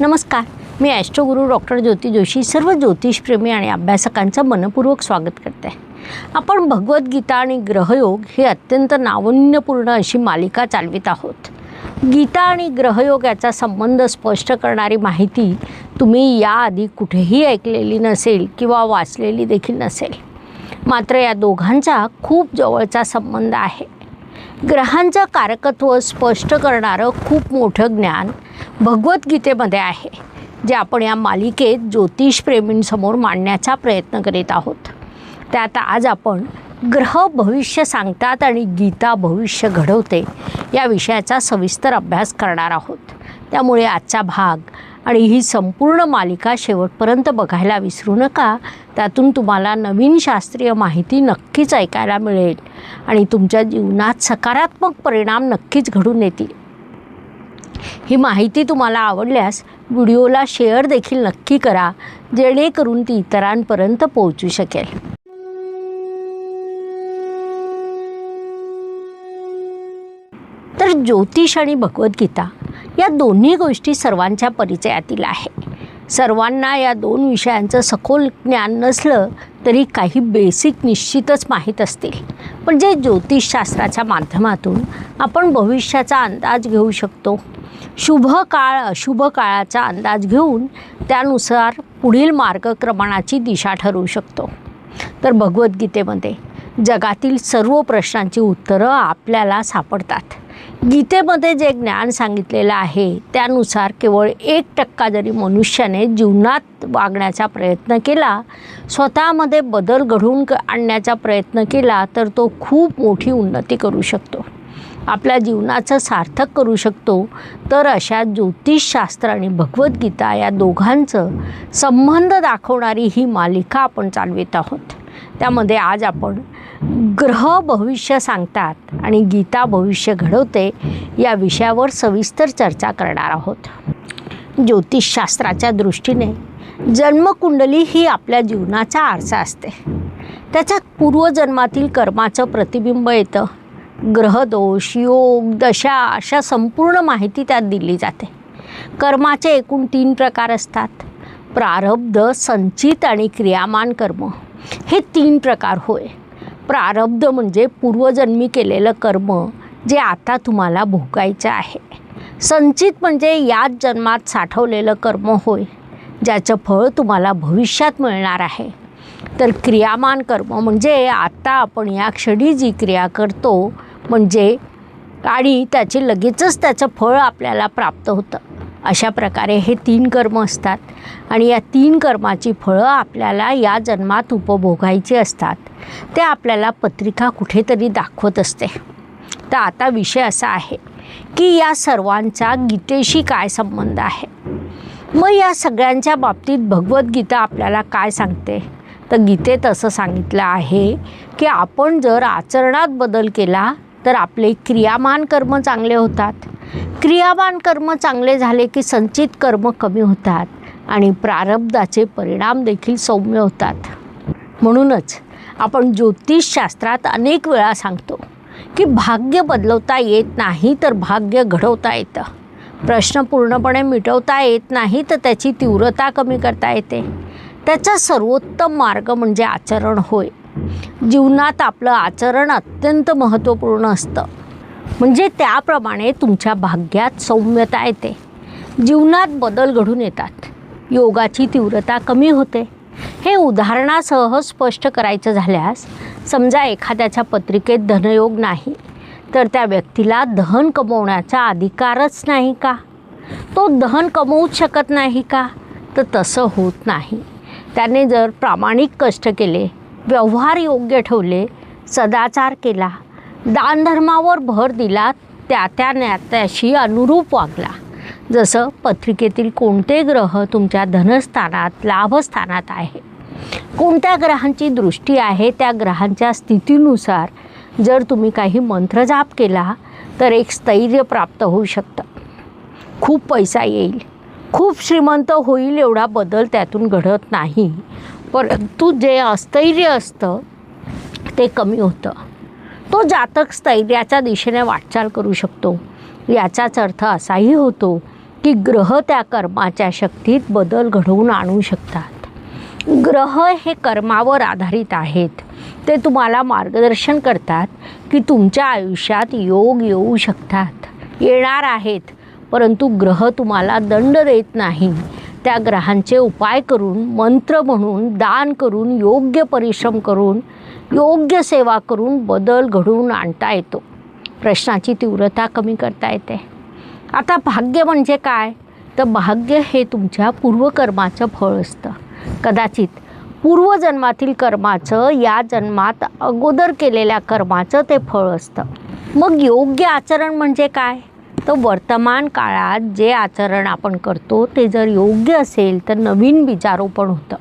नमस्कार. मी Astroguru doctor Jyoti Joshi सर्व ज्योतिषप्रेमी आणि अभ्यासकांचं मनपूर्वक स्वागत करते. आपण भगवद्गीता आणि ग्रहयोग ही अत्यंत नाविन्यपूर्ण अशी मालिका चालवित आहोत. गीता आणि ग्रहयोग याचा संबंध स्पष्ट करणारी माहिती तुम्ही याआधी कुठेही ऐकलेली नसेल किंवा वाचलेली देखील नसेल. मात्र या दोघांचा खूप जवळचा संबंध आहे. ग्रहांचं कारकत्व स्पष्ट करणारं खूप मोठं ज्ञान भगवद्गीतेमध्ये आहे जे आपण या मालिकेत ज्योतिषप्रेमींसमोर मांडण्याचा प्रयत्न करीत आहोत. त्यात आज आपण ग्रह भविष्य सांगतात आणि गीता भविष्य घडवते या विषयाचा सविस्तर अभ्यास करणार आहोत. त्यामुळे आजचा भाग आणि ही संपूर्ण मालिका शेवटपर्यंत बघायला विसरू नका. त्यातून तुम्हाला नवीन शास्त्रीय माहिती नक्कीच ऐकायला मिळेल आणि तुमच्या जीवनात सकारात्मक परिणाम नक्कीच घडून येतील. ही माहिती तुम्हाला आवडल्यास व्हिडिओला शेअर देखील नक्की करा जेणेकरून ती इतरांपर्यंत पोहोचू शकेल. तर ज्योतिष आणि भगवद्गीता या दोन्ही गोष्टी सर्वांच्या परिचयातील आहे. सर्वांना या दोन विषयांचं सखोल ज्ञान नसलं तरी काही बेसिक निश्चितच माहीत असतील. पण जे ज्योतिषशास्त्राच्या माध्यमातून आपण भविष्याचा अंदाज घेऊ शकतो. शुभ काळ अशुभ काळाचा अंदाज घेऊन त्यानुसार पुढील मार्गक्रमणाची दिशा ठरवू शकतो. तर भगवद्गीतेमध्ये जगातील सर्व प्रश्नांची उत्तरं आपल्याला सापडतात. गीतेमध्ये जे ज्ञान सांगितलेलं आहे त्यानुसार केवळ एक टक्का जरी मनुष्याने जीवनात वागण्याचा प्रयत्न केला स्वतःमध्ये बदल घडवून आणण्याचा प्रयत्न केला तर तो खूप मोठी उन्नती करू शकतो. आपल्या जीवनाचं सार्थक करू शकतो. तर अशा ज्योतिषशास्त्र आणि भगवद्गीता या दोघांचं संबंध दाखवणारी ही मालिका आपण चालवित आहोत. त्यामध्ये आज आपण ग्रह भविष्य सांगतात आणि गीता भविष्य घडवते या विषयावर सविस्तर चर्चा करणार आहोत. ज्योतिषशास्त्राच्या दृष्टीने जन्मकुंडली ही आपल्या जीवनाचा आरसा असते. त्याच्यात पूर्वजन्मातील कर्माचं प्रतिबिंब येतं. ग्रहदोष योग दशा अशा संपूर्ण माहिती त्यात दिली जाते. कर्माचे एकूण तीन प्रकार असतात. प्रारब्ध संचित आणि क्रियामान कर्म. हे तीन प्रकार होय. प्रारब्ध म्हणजे पूर्वजन्मी केलेलं कर्म जे आता तुम्हाला भोगायचं आहे. संचित म्हणजे याच जन्मात साठवलेलं कर्म होय ज्याचं फळ तुम्हाला भविष्यात मिळणार आहे. तर क्रियामान कर्म म्हणजे आता आपण या क्षणी जी क्रिया करतो म्हणजे आणि त्याचे लगेचच त्याचं फळ आपल्याला प्राप्त होतं. अशा प्रकारे हे तीन कर्म असतात आणि या तीन कर्माची फळं आपल्याला या जन्मात उपभोगायची असतात. ते आपल्याला पत्रिका कुठेतरी दाखवत असते. तर आता विषय असा आहे की या सर्वांचा गीतेशी काय संबंध आहे? मग या सगळ्यांच्या बाबतीत भगवद्गीता आपल्याला काय सांगते? तर गीतेत असं सांगितलं आहे की आपण जर आचरणात बदल केला तर आपले क्रियामान कर्म चांगले होतात. क्रियामान कर्म चांगले झाले की संचित कर्म कमी होतात आणि प्रारब्धाचे परिणाम देखील सौम्य होतात. म्हणूनच आपण ज्योतिषशास्त्रात अनेक वेळा सांगतो की भाग्य बदलवता येत नाही तर भाग्य घडवता येतं. प्रश्न पूर्णपणे मिटवता येत नाही तर त्याची तीव्रता कमी करता येते. त्याचा सर्वोत्तम मार्ग म्हणजे आचरण होय. जीवनात आपलं आचरण अत्यंत महत्त्वपूर्ण असतं. म्हणजे त्याप्रमाणे तुमच्या भाग्यात सौम्यता येते. जीवनात बदल घडून येतात. योगाची तीव्रता कमी होते. हे उदाहरणासह स्पष्ट करायचं झाल्यास समजा एखाद्याच्या पत्रिकेत धनयोग नाही तर त्या व्यक्तीला धन कमवण्याचा अधिकारच नाही का? तो धन कमवूच शकत नाही का? तर तसं होत नाही. त्याने जर प्रामाणिक कष्ट केले व्यवहार योग्य ठेवले सदाचार केला. दानधर्मावर भर दिला त्या त्या नात्याशी अनुरूप वागला. जसं पत्रिकेतील कोणते ग्रह तुमच्या धनस्थानात लाभस्थानात आहे. कोणत्या ग्रहांची दृष्टी आहे त्या ग्रहांच्या स्थितीनुसार जर तुम्ही काही मंत्रजाप केला तर एक स्थैर्य प्राप्त होऊ शकतं. खूप पैसा येईल. खूप श्रीमंत होईल एवढा बदल त्यातून घडत नाही. परंतु जे अस्थैर्य असतं ते कमी होतं. तो जातक स्थैर्याच्या दिशेने वाटचाल करू शकतो. याचाच अर्थ असाही होतो की ग्रह त्या कर्माच्या शक्तीत बदल घडवून आणू शकतात. ग्रह हे कर्मावर आधारित आहेत. ते तुम्हाला मार्गदर्शन करतात की तुमच्या आयुष्यात योग येऊ शकतात. येणार आहेत परंतु ग्रह तुम्हाला दंड देत नाही. त्या ग्रहांचे उपाय करून मंत्र म्हणून दान करून योग्य परिश्रम करून योग्य सेवा करून बदल घडवून आणता येतो. प्रश्नाची तीव्रता कमी करता येते. आता भाग्य म्हणजे काय? तर भाग्य हे तुमच्या पूर्वकर्माचं फळ असतं. कदाचित पूर्वजन्मातील कर्माचं या जन्मात अगोदर केलेल्या कर्माचं ते फळ असतं. मग योग्य आचरण म्हणजे काय? तर वर्तमान काळात जे आचरण आपण करतो ते जर योग्य असेल तर नवीन बीजारोपण होतं.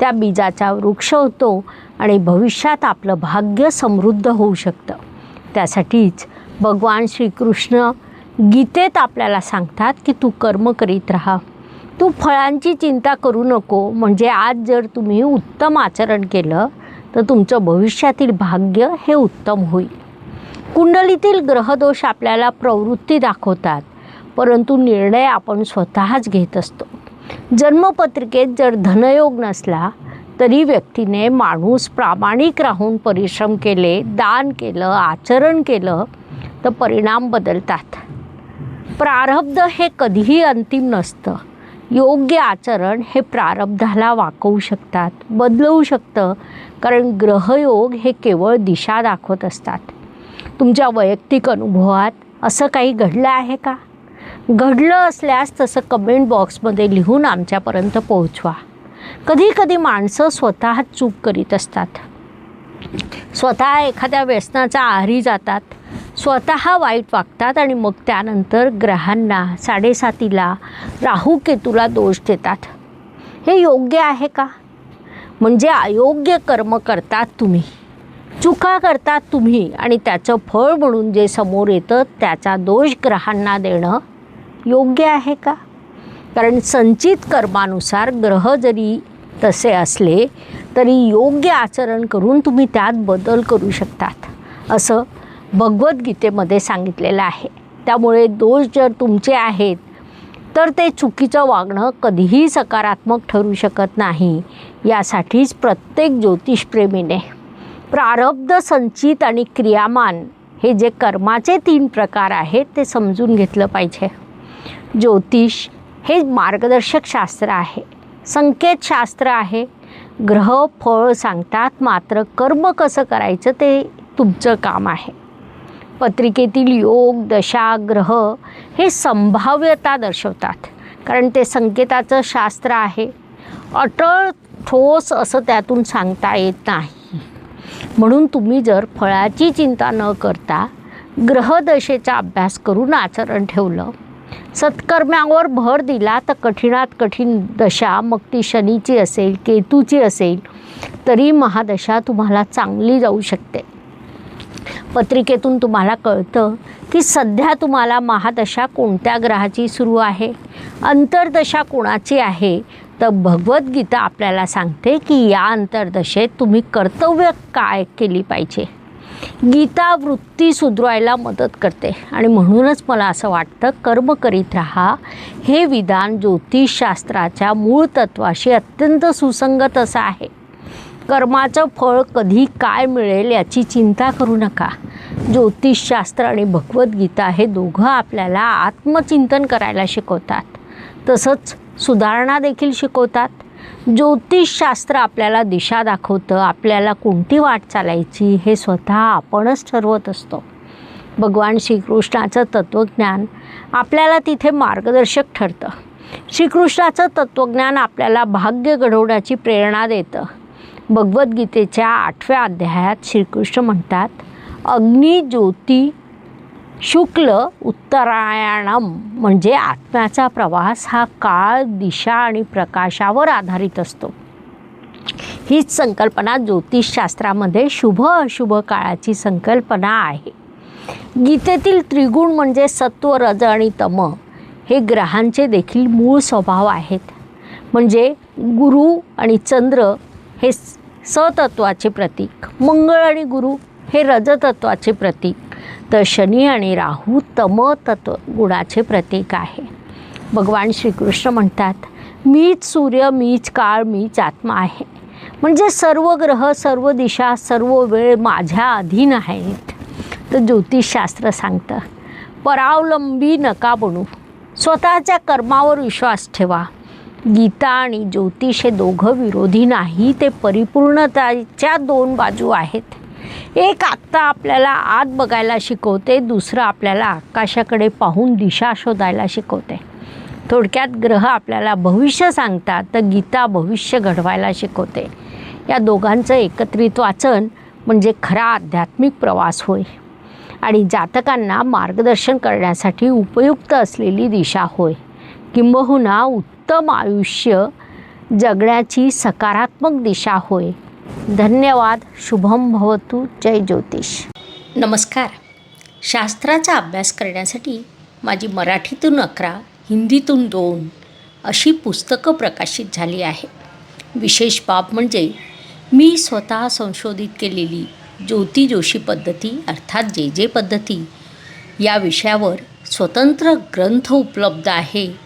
त्या बीजाचा वृक्ष होतो आणि भविष्यात आपलं भाग्य समृद्ध होऊ शकतं. त्यासाठीच भगवान श्रीकृष्ण गीतेत आपल्याला सांगतात की तू कर्म करीत राहा. तू फळांची चिंता करू नको म्हणजे आज जर तुम्ही उत्तम आचरण केलं तर तुमचं भविष्यातील भाग्य हे उत्तम होईल. कुंडलीतील ग्रहदोष आपल्याला प्रवृत्ती दाखवतात परंतु निर्णय आपण स्वतःच घेत असतो. जन्मपत्रिकेत जर धनयोग नसला तरी व्यक्तीने माणूस प्रामाणिक राहून परिश्रम केले दान केलं आचरण केलं तर परिणाम बदलतात. प्रारब्ध हे कधीही अंतिम नसतं. योग्य आचरण हे प्रारब्धाला वाकवू शकतात बदलवू शकतं कारण ग्रहयोग हे केवळ दिशा दाखवत असतात. तुमच्या वैयक्तिक अनुभवात असं काही घडलं आहे का? घडलं असल्यास तसं कमेंट बॉक्समध्ये लिहून आमच्यापर्यंत पोहोचवा. कधी कधी माणसं स्वतः चूक करीत असतात. स्वतः एखाद्या व्यसनाचा आहारी जातात. स्वतः वाईट वागतात आणि मग त्यानंतर ग्रहांना साडेसातीला राहू केतूला दोष देतात. हे योग्य आहे का? म्हणजे अयोग्य कर्म करतात तुम्ही. चुका करतात तुम्ही आणि त्याचं फळ म्हणून जे समोर येतं त्याचा दोष ग्रहांना देणं योग्य आहे का? कारण संचित कर्मानुसार ग्रह जरी तसे असले तरी योग्य आचरण करून तुम्ही त्यात बदल करू शकतात असं भगवद्गीतेमध्ये सांगितलेलं आहे. त्यामुळे दोष जर तुमचे आहेत तर ते चुकीचं वागणं कधीही सकारात्मक ठरू शकत नाही यासाठीच प्रत्येक ज्योतिषप्रेमीने प्रारब्ध संचित आणि क्रियामान हे जे कर्माचे तीन प्रकार आहेत ते समजून घेतलं पाहिजे. ज्योतिष हे मार्गदर्शक शास्त्र आहे. संकेतशास्त्र आहे. ग्रह फळ सांगतात मात्र कर्म कसं करायचं ते तुमचं काम आहे. पत्रिकेतील योग दशा ग्रह हे संभाव्यता दर्शवतात कारण ते संकेताचं शास्त्र आहे. अटळ ठोस असं त्यातून सांगता येत नाही. म्हणून तुम्ही जर फळाची चिंता न करता ग्रहदशेचा अभ्यास करून आचरण ठेवलं सत्कर्म्यावर भर दिला तर कठीणात कठीण दशा मग ती शनीची असेल केतूची असेल तरी महादशा तुम्हाला चांगली जाऊ शकते. पत्रिकेतून तुम्हाला कळतं की सध्या तुम्हाला महादशा कोणत्या ग्रहाची सुरू आहे? अंतर्दशा कोणाची आहे? तर भगवद्गीता आपल्याला सांगते की या अंतर्दशेत तुम्ही कर्तव्य काय केली पाहिजे? गीता वृत्ती सुधरवायला मदत करते आणि म्हणूनच मला असं वाटतं कर्म करीत राहा. हे विधान ज्योतिषशास्त्राच्या मूळ तत्वाशी अत्यंत सुसंगत असं आहे. कर्माचं फळ कधी काय मिळेल याची चिंता करू नका. ज्योतिषशास्त्र आणि भगवद्गीता हे दोघं आपल्याला आत्मचिंतन करायला शिकवतात. तसंच सुधारणा देखील शिकवतात. ज्योतिषशास्त्र आपल्याला दिशा दाखवतं आपल्याला कोणती वाट चालायची हे स्वतः आपणच ठरवत असतो. भगवान श्रीकृष्णाचं तत्त्वज्ञान आपल्याला तिथे मार्गदर्शक ठरतं. श्रीकृष्णाचं तत्त्वज्ञान आपल्याला भाग्य घडवण्याची प्रेरणा देतं. भगवद्गीतेच्या आठव्या अध्यायात श्रीकृष्ण म्हणतात अग्निज्योती शुक्ल उत्तरायणम म्हणजे आत्म्याचा प्रवास हा काळ दिशा आणि प्रकाशावर आधारित असतो. हीच संकल्पना ज्योतिषशास्त्रामध्ये शुभ अशुभ काळाची संकल्पना आहे. गीतेतील त्रिगुण म्हणजे सत्व रज आणि तम हे ग्रहांचे देखील मूळ स्वभाव आहेत. म्हणजे गुरु आणि चंद्र हे सतत्वाचे प्रतीक. मंगळ आणि गुरु हे रजतत्वाचे प्रतीक. तर शनी आणि राहू तमतत्व गुणाचे प्रतीक आहे. भगवान श्रीकृष्ण म्हणतात मीच सूर्य मीच काळ मीच आत्मा आहे. म्हणजे सर्व ग्रह सर्व दिशा सर्व वेळ माझ्या अधीन आहेत. तर ज्योतिषशास्त्र सांगतं परावलंबी नका बनू. स्वतःच्या कर्मावर विश्वास ठेवा. गीता आणि ज्योतिष हे दोघं विरोधी नाही ते परिपूर्णताच्या दोन बाजू आहेत. एक आत्ता आपल्याला आत बघायला शिकवते दुसरं आपल्याला आकाशाकडे पाहून दिशा शोधायला शिकवते. थोडक्यात ग्रह आपल्याला भविष्य सांगतात तर गीता भविष्य घडवायला शिकवते. या दोघांचं एकत्रित वाचन म्हणजे खरा आध्यात्मिक प्रवास होय. आणि जातकांना मार्गदर्शन करण्यासाठी उपयुक्त असलेली दिशा होय. किंबहुना उत्तम आयुष्य जगण्याची सकारात्मक दिशा होय. धन्यवाद. शुभम भवतु. जय ज्योतिष. नमस्कार. शास्त्राचा अभ्यास करण्यासाठी माझी मराठीतून अकरा हिंदीतून दोन अशी पुस्तकं प्रकाशित झाली आहे विशेष बाब म्हणजे मी स्वतः संशोधित केलेली ज्योती जोशी पद्धती अर्थात जे जे पद्धती या विषयावर स्वतंत्र ग्रंथ उपलब्ध आहे